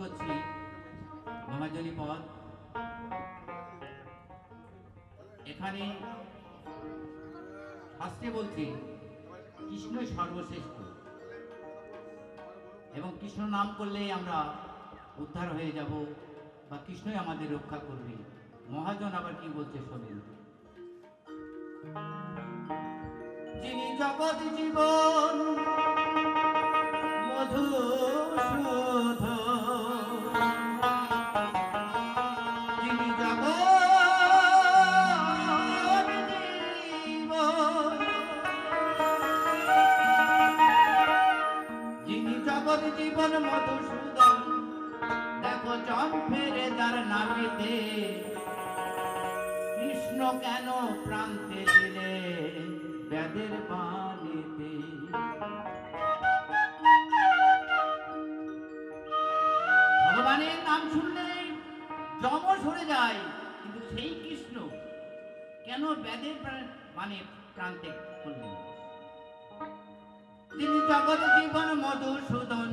করছি। পদ এখানে শাস্ত্রে কৃষ্ণ সর্বশ্রেষ্ঠ। এবং কৃষ্ণ নাম আমরা উদ্ধার হয়ে যাব বা কৃষ্ণই আমাদের রক্ষা করবে। মহাজন আবার কি বলছে শোনেন। যিনি জগৎ জীবন মধুসূদন জগৎ মধুসূদন। দেখো জন ফেরে যার নামিতে কৃষ্ণ কেন প্রান্তে দিলে ব্যাদের বাণীতে ভগবানের নাম শুনলে জম সরে যায়, কিন্তু সেই কৃষ্ণ কেন ব্যাদের মানে প্রান্তে করলেন তিনি জগৎ জীবন মধুসূদন।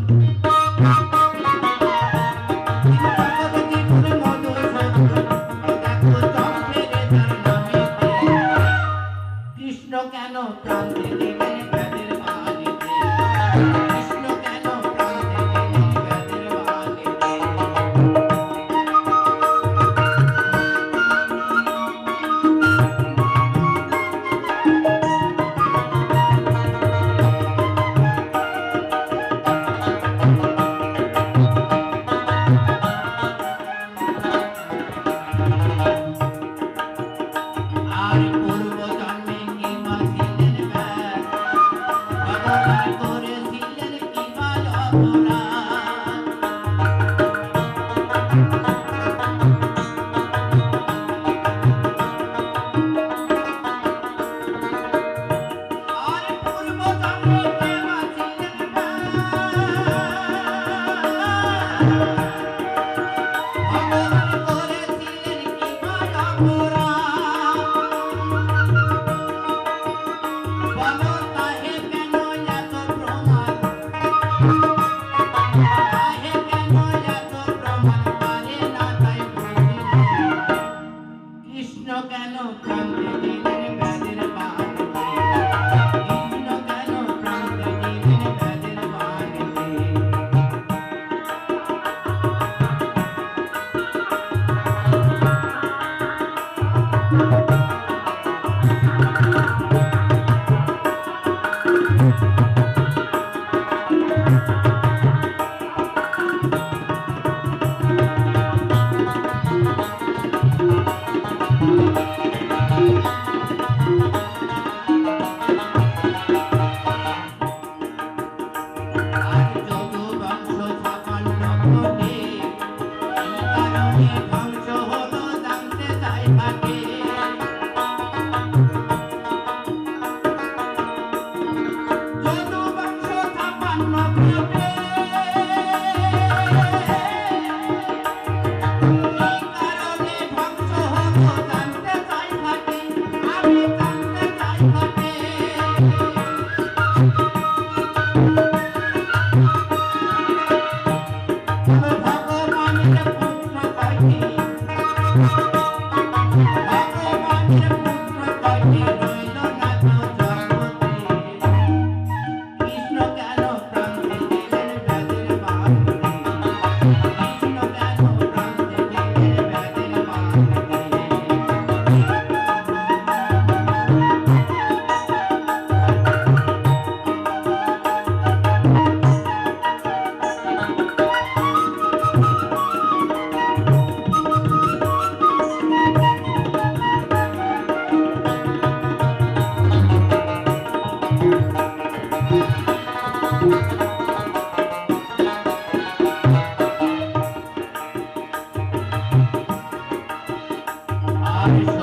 Bye.